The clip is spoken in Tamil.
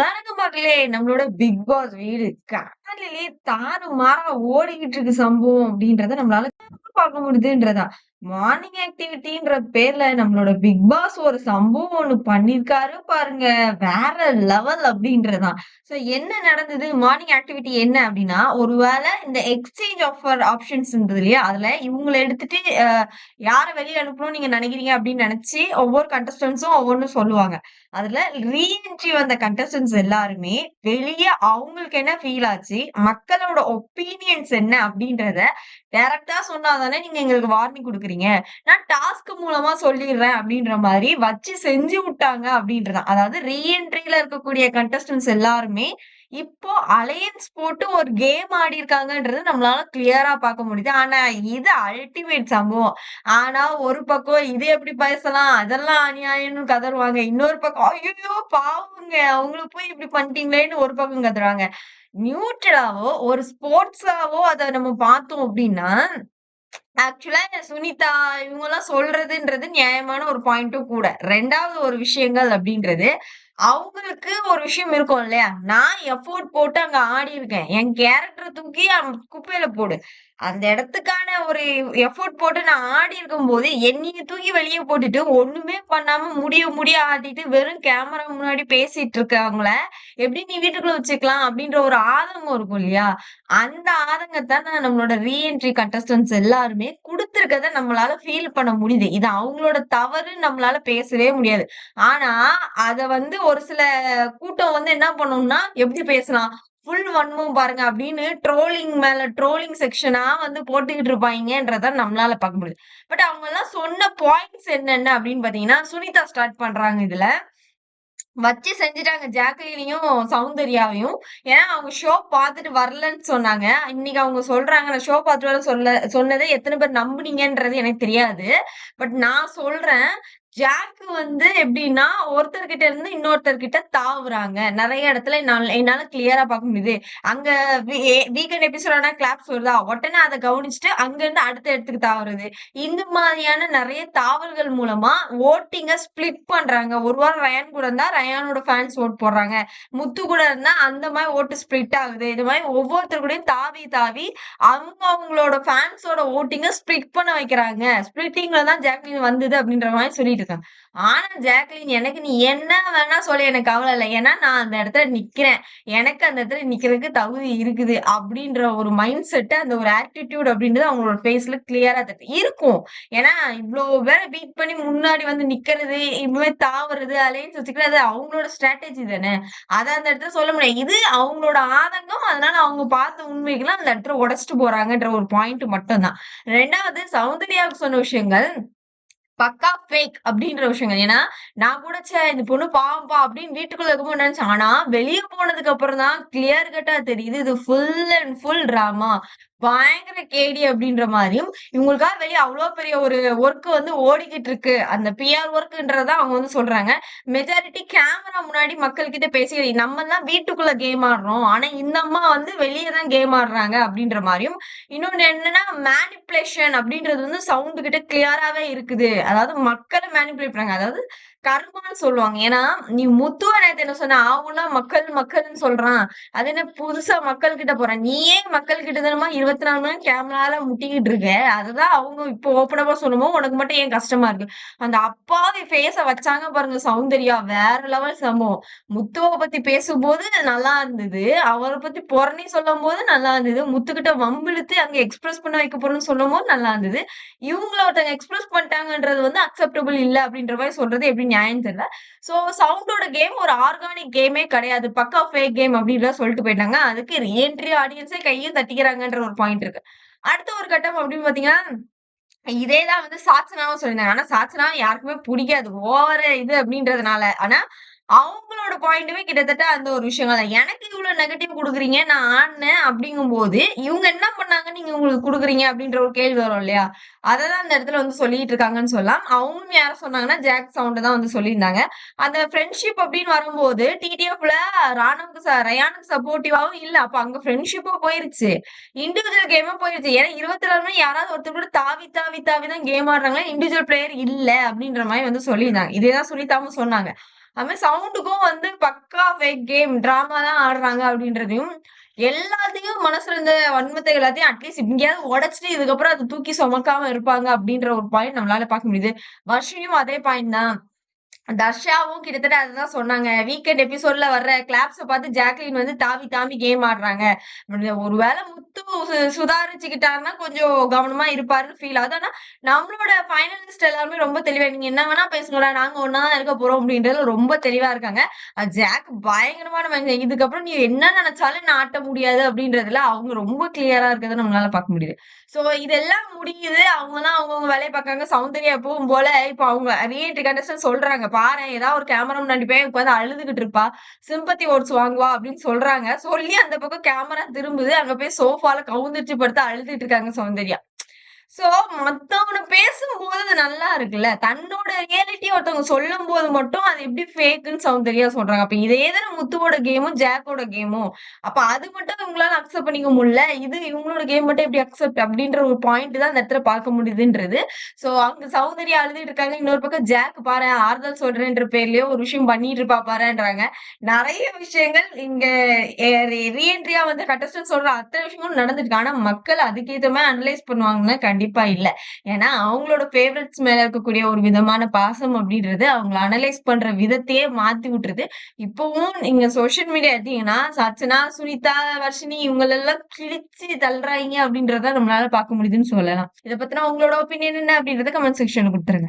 வணக்கம் மக்களே! நம்மளோட பிக் பாஸ் வீடு காலையிலேயே தாறுமாறா ஓடிக்கிட்டு இருக்கு சம்பவம் அப்படின்றத நம்மளால பார்க்க முடியுதுன்றதா. மார்னிங் ஆக்டிவிட்டின்ற பேர்ல நம்மளோட பிக் பாஸ் ஒரு சம்பவம் ஒண்ணு பண்ணிருக்காரு பாருங்க. வேற லெவல் அப்படின்றதான். சோ என்ன நடந்தது? மார்னிங் ஆக்டிவிட்டி என்ன அப்படின்னா, ஒருவேளை இந்த எக்ஸ்சேஞ்ச் ஆஃபர் ஆப்ஷன்ஸ் இருந்தது இல்லையா? அதுல இவங்கள எடுத்துட்டு யாரை யார வெளிய நீங்க நினைக்கிறீங்க அப்படின்னு நினைச்சு ஒவ்வொரு கண்டஸ்டன்ஸும் ஒவ்வொன்றும் சொல்லுவாங்க. அதுல ரீஎன்ட்ரி வந்த கண்டஸ்டன்ஸ் எல்லாருமே வெளியே அவங்களுக்கு என்ன ஃபீல் ஆச்சு? மக்களோட ஒப்பீனியன்ஸ் என்ன அப்படின்றத டேரக்டா சொன்னா தானே நீங்க எங்களுக்கு வார்னிங் கொடுக்குறீங்க நான் டாஸ்க் மூலமா சொல்லிடுறேன் அப்படின்ற மாதிரி வச்சு செஞ்சு விட்டாங்க அப்படின்றதான். அதாவது ரீஎன்ட்ரியில இருக்கக்கூடிய கண்டஸ்டன்ஸ் எல்லாருமே இப்போ அலையன்ஸ் போட்டு ஒரு கேம் ஆடி இருக்காங்கன்றது நம்மளால கிளியரா பார்க்க முடியுது. ஆனா இது அல்டிமேட் சம்பவம். ஆனா ஒரு பக்கம் இது எப்படி பேசலாம்? அதெல்லாம் அநியாயம்னு கதறுவாங்க. இன்னொரு பக்கம் ஐயோ பாவங்க அவங்கள போய் இப்படி பண்ணிட்டீங்களேன்னு ஒரு பக்கம் கதறுவாங்க. நியூட்ரலாவோ ஒரு ஸ்போர்ட்ஸாவோ அத நம்ம பார்த்தோம் அப்படின்னா, ஆக்சுவலா சுனிதா இவங்கலாம் சொல்றதுன்றது நியாயமான ஒரு பாயிண்ட்டும் கூட. 2வது ஒரு விஷயங்கள் அப்படின்றது, அவங்களுக்கு ஒரு விஷயம் இருக்கும் இல்லையா? நான் எஃபோர்ட் போட்டு அங்க ஆடியிருக்கேன். என் கேரக்டர தூக்கி அம் குப்பையில போடு. அந்த இடத்துக்கான ஒரு எஃபோர்ட் போட்டு நான் ஆடி இருக்கும் போது என்னைய தூக்கி வெளியே போட்டுட்டு ஒண்ணுமே பண்ணாம முடிய முடிய ஆடிட்டு வெறும் கேமரா முன்னாடி பேசிட்டு இருக்கவங்கள, எப்படி நீ வீட்டுக்குள்ள வச்சுக்கலாம்? அப்படின்ற ஒரு ஆதங்கம் இருக்கும் இல்லையா? அந்த ஆதங்கத்தான் நான் நம்மளோட ரீஎன்ட்ரி கண்டஸ்டன்ஸ் எல்லாருமே கொடுத்துருக்கத நம்மளால ஃபீல் பண்ண முடியுது. இது அவங்களோட தவறுன்னு நம்மளால பேசவே முடியாது. ஆனா, அத வந்து ஒரு சில கூட்டம் வந்து என்ன பண்ணணும்னா எப்படி பேசலாம்? ஃபுல் வன்மம் பாருங்க அப்படின்னு ட்ரோலிங் மேல ட்ரோலிங் செக்ஷனா வந்து போட்டுக்கிட்டு இருப்பாங்கன்றத நம்மளால பார்க்க முடியுது. பட் அவங்க எல்லாம் சொன்ன பாயிண்ட்ஸ் என்னென்ன அப்படின்னு பாத்தீங்கன்னா சுனிதா ஸ்டார்ட் பண்றாங்க இதுல. வச்சு செஞ்சுட்டாங்க ஜாக்லினையும், சௌந்தர்யாவையும். ஏன்னா அவங்க ஷோ பார்த்துட்டு வரலன்னு சொன்னாங்க. இன்னைக்கு அவங்க சொல்றாங்க, நான் ஷோ பார்த்துட்டு வர சொல்ல சொன்னதை எத்தனை பேர் நம்புனீங்கன்றது எனக்கு தெரியாது. பட் நான் சொல்றேன். ஜாக் வந்து எப்படின்னா, ஒருத்தர்கிட்ட இருந்து இன்னொருத்தர்கிட்ட தாவுறாங்க. நிறைய இடத்துல என்னால என்னால கிளியரா பார்க்க முடியுது. அங்க வீ வீக்கெண்ட் எபிசோடான கிளாப்ஸ் வருதா? உடனே அதை கவனிச்சுட்டு அங்கருந்து அடுத்த இடத்துக்கு தாவுறது. இந்த மாதிரியான நிறைய தாவல்கள் மூலமா ஓட்டிங்க ஸ்ப்ளிட் பண்றாங்க. ஒரு வாரம் ரயான் கூட இருந்தா, ரயானோட ஃபேன்ஸ் ஓட் போடுறாங்க. முத்து கூட இருந்தா அந்த மாதிரி ஓட்டு ஸ்ப்ளிட் ஆகுது. இது மாதிரி ஒவ்வொருத்தர் கூடயும் தாவி தாவி அவங்க அவங்களோட ஃபேன்ஸோட ஓட்டிங்க ஸ்பிளிட் பண்ண வைக்கிறாங்க. ஸ்பிளிட்டிங்ல தான் ஜாக்லின் வந்தது அப்படின்ற மாதிரி சொல்லிட்டு இருக்காங்க. ஆனா ஜாக்லின் எனக்கு நீ என்ன வேணா சொல்லி எனக்கு கவலை இல்லை ஏன்னா நான் அந்த இடத்துல நிக்கிறேன். எனக்கு அந்த இடத்துல நிக்கிறதுக்கு தகுதி இருக்குது. அப்படின்ற ஒரு மைண்ட் செட் அந்த ஒரு ஆட்டிடியூட் அப்படின்றது அவங்களோட ஃபேஸ்ல கிளியரா தெரியுது. இருக்கும். ஏன்னா இவ்ளோ பேர பீட் பண்ணி முன்னாடி வந்து நிக்கிறது, இவ்வளவு தாவுறது, அலையன்ஸ் வச்சுக்கிறது அவங்களோட ஸ்ட்ராட்டஜி தானே. அத அந்த இடத்துல சொல்ல முடியாது. இது அவங்களோட ஆதங்கம். அதனால அவங்க பார்த்த உண்மைகள அந்த இடத்துல உடைச்சுட்டு போறாங்கன்ற ஒரு பாயிண்ட் மட்டும் தான். ரெண்டாவது சௌந்தர்யாவுக்கு சொன்ன விஷயங்கள் பக்கா ஃபேக் அப்படின்ற விஷயங்கள். ஏன்னா, நான் கூட சே இந்த பொண்ணு பாவம்பா அப்படின்னு வீட்டுக்குள்ள இருக்கும்போது நினைச்சேன். ஆனா, வெளிய போனதுக்கு அப்புறம் தான் கிளியர் கட்டா தெரியுது. இது ஃபுல் அண்ட் ஃபுல் டிராமா. பயங்கர கேடி அப்படின்ற மாதிரியும் இவங்களுக்காக வெளியே அவ்வளோ பெரிய ஒரு ஒர்க் வந்து ஓடிக்கிட்டு இருக்கு. அந்த பிஆர் ஒர்க்குன்றத அவங்க வந்து சொல்றாங்க. மெஜாரிட்டி கேமரா முன்னாடி மக்கள் கிட்ட பேசி தான் வீட்டுக்குள்ள கேம் ஆடுறோம். ஆனா இந்த அம்மா வந்து வெளியே தான் கேம் ஆடுறாங்க அப்படின்ற மாதிரியும் இன்னொன்னு என்னன்னா மேனிப்புலேஷன் அப்படின்றது வந்து சவுண்ட் கிட்ட கிளியராகவே இருக்குது. அதாவது மக்களை மேனிப்புலேட் பண்றாங்க. அதாவது கர்மான்னு சொல்லுவாங்க. ஏன்னா, நீ முத்துவ நேத்து என்ன சொன்ன? ஆவுன்னா மக்கள் மக்கள்னு சொல்றான். அது என்ன புதுசா மக்கள் கிட்ட போறான் நீயே மக்கள் கிட்ட தானமா 24 மணி கேமரால முட்டிக்கிட்டு இருக்க. அதுதான் அவங்க இப்போ ஓப்பனப்பா சொல்லுமோ உனக்கு மட்டும் ஏன் கஷ்டமா இருக்கு? அந்த அப்பாவை ஃபேஸ வச்சாங்க பாருங்க சௌந்தர்யா. வேற லெவல் சம்பவம். முத்துவ பத்தி பேசும்போது நல்லா இருந்தது. அவரை பத்தி போறனே சொல்லும் போது நல்லா இருந்தது. முத்துக்கிட்ட வம்பிழுத்து அங்க எக்ஸ்பிரஸ் பண்ண வைக்க போறேன்னு சொல்லும்போது நல்லா இருந்தது. இவங்கள ஒருத்தங்க எக்ஸ்பிரஸ் பண்ணிட்டாங்கன்றது வந்து அக்செப்டபிள் இல்ல அப்படின்ற மாதிரி சொல்றது எப்படி நியாயம் தெரியல. ஸோ சவுண்டோட கேம் ஒரு ஆர்கானிக் கேமே கிடையாது. பக்கா ஃபேக் கேம் அப்படின்லாம் சொல்லிட்டு போயிட்டாங்க. அதுக்கு ரீஎன்ட்ரி ஆடியன்ஸே கையும் தட்டிக்கிறாங்கன்ற ஒரு பாயிண்ட் இருக்கு. அடுத்த ஒரு கட்டம் அப்படின்னு பாத்தீங்கன்னா இதேதான் வந்து சாச்சனாவும் சொல்லியிருந்தாங்க. ஆனா சாச்சனா யாருக்குமே பிடிக்காது ஓவர் இது அப்படின்றதுனால. ஆனா, அவங்களோட பாயிண்ட்டுமே கிட்டத்தட்ட அந்த ஒரு விஷயங்கள் தான். எனக்கு இவ்வளவு நெகட்டிவ் கொடுக்குறீங்க நான் ஆடுனேன் அப்படிங்கும்போது, இவங்க என்ன பண்ணாங்க நீங்க உங்களுக்கு கொடுக்குறீங்க அப்படின்ற ஒரு கேள்வி வரும் இல்லையா? அதை தான் அந்த இடத்துல வந்து சொல்லிட்டு இருக்காங்கன்னு சொல்லலாம். அவங்களும் யாரும் சொன்னாங்கன்னா, ஜாக் சவுண்ட் தான் வந்து சொல்லியிருந்தாங்க. அந்த ஃப்ரெண்ட்ஷிப் அப்படின்னு வரும்போது, டிடிஎஃப்ல ராணுக்கு ரயானுக்கு சப்போர்ட்டிவாவும் இல்லை அப்ப அங்க ஃப்ரெண்ட்ஷிப்பும் போயிருச்சு. இண்டிவிஜுவல் கேமும் போயிருச்சு. ஏன்னா 24 மணி யாராவது ஒருத்தர் கூட தாவி தாவி தாவி தான் கேம் ஆடுறாங்களா, இண்டிவிஜுவல் பிளேயர் இல்லை அப்படின்ற மாதிரி வந்து சொல்லியிருந்தாங்க. இதே தான் சுனிதாவும் சொன்னாங்க. அது மாதிரி சவுண்டுக்கும் வந்து பக்கா ஃபேக் கேம் டிராமா தான் ஆடுறாங்க அப்படின்றதையும் எல்லாத்தையும் மனசுல இருந்த வன்மத்தை எல்லாத்தையும் அட்லீஸ்ட் இங்கேயாவது உடச்சிட்டு இதுக்கப்புறம் அதை தூக்கி சுமக்காம இருப்பாங்க அப்படின்ற ஒரு பாயிண்ட் நம்மளால பார்க்க முடியுது. வருஷையும் அதே பாயிண்ட் தான். தர்ஷாவும் கிட்டத்தட்ட அதுதான் சொன்னாங்க. வீக்கெண்ட் எபிசோட்ல வர்ற கிளாப்ஸ பார்த்து ஜாக்லின் வந்து தாவி தாவி கேம் ஆடுறாங்க. ஒருவேளை முத்து சு- சுதாரிச்சுக்கிட்டாருன்னா கொஞ்சம் கவனமா இருப்பாருன்னு ஃபீல் ஆகுது. ஆனா நம்மளோட ஃபைனலிஸ்ட் எல்லாருமே ரொம்ப தெளிவா நீங்க என்ன வேணா பேசுங்களா நாங்க ஒன்னா தான் இருக்க போறோம் அப்படின்றது ரொம்ப தெளிவா இருக்காங்க. ஜாக் பயங்கரமான மனுஷன். இதுக்கப்புறம் நீ என்ன நினைச்சாலும் நான் ஆட்ட முடியாது அப்படின்றதுல அவங்க ரொம்ப கிளியரா இருக்கிறத நம்மளால பார்க்க முடியுது. சோ இதெல்லாம் முடியுது. அவங்க தான் அவங்கவுங்க வேலையை பார்க்காங்க சௌந்தர்யா எப்பவும் போல இப்போ அவங்க ரீஎன்ட்ரி கண்டஸ்டன் சொல்றாங்க. பாரு ஏதாவது ஒரு கேமரா முன்னாடி போய் உட்காந்து அழுதுகிட்டு இருப்பா. சிம்பத்தி ஓட்ஸ் வாங்குவா அப்படின்னு சொல்றாங்க. சொல்லி அந்த பக்கம் கேமரா திரும்புது. அங்க போய் சோஃபால கவுந்துச்சு படுத்து அழுதுட்டு இருக்காங்க சௌந்தர்யா. சோ மத்தவன பேசும்போது அது நல்லா இருக்குல்ல? தன்னோட ரியாலிட்டி ஒருத்தவங்க சொல்லும் போது மட்டும் அது எப்படி ஃபேக்குன்னு சௌந்தர்யா சொல்றாங்க. அப்ப இதே தானே முத்துவோட கேமும் ஜாக்கோட கேமும் அப்ப அது மட்டும் இவங்களால அக்செப்ட் பண்ணிக்க முடியல. இது இவங்களோட கேம் மட்டும் எப்படி அக்செப்ட் அப்படின்ற ஒரு பாயிண்ட் தான் அந்த இடத்துல பார்க்க முடியுதுன்றது. சோ அங்க சௌந்தர்யா அழுதுட்டு இருக்காங்க. இன்னொரு பக்கம் ஜாக் பாரு ஆறுதல் சொல்றேன்ற பேர்லயோ ஒரு விஷயம் பண்ணிட்டு இருப்பா பாருன்றாங்க. நிறைய விஷயங்கள் இங்க ரீஎன்ட்ரியா வந்து கட்டஸ்டன் சொல்ற அத்தனை விஷயங்களும் நடந்துருக்கு ஆனா மக்கள் அதுக்கேற்ற மாதிரி அனலைஸ் பண்ணுவாங்கன்னா கண்டிப்பா இல்ல. ஏன்னா அவங்களோட ஃபேவரட்ஸ் மேல இருக்கக்கூடிய ஒரு விதமான பாசம் அப்படின்றது அவங்கள அனலைஸ் பண்ற விதத்தையே மாத்தி விட்டுருது. இப்பவும் நீங்க சோஷியல் மீடியா எடுத்தீங்கன்னா சச்சனா சுனிதா வர்ஷினி இவங்களெல்லாம் கிழிச்சு தள்ளுறாங்க அப்படின்றத நம்மளால பார்க்க முடியுதுன்னு சொல்லலாம். இதை பத்தின உங்களோட ஒப்பீனியன் என்ன அப்படின்றத கமெண்ட் செக்ஷன்ல கொடுத்துருங்க.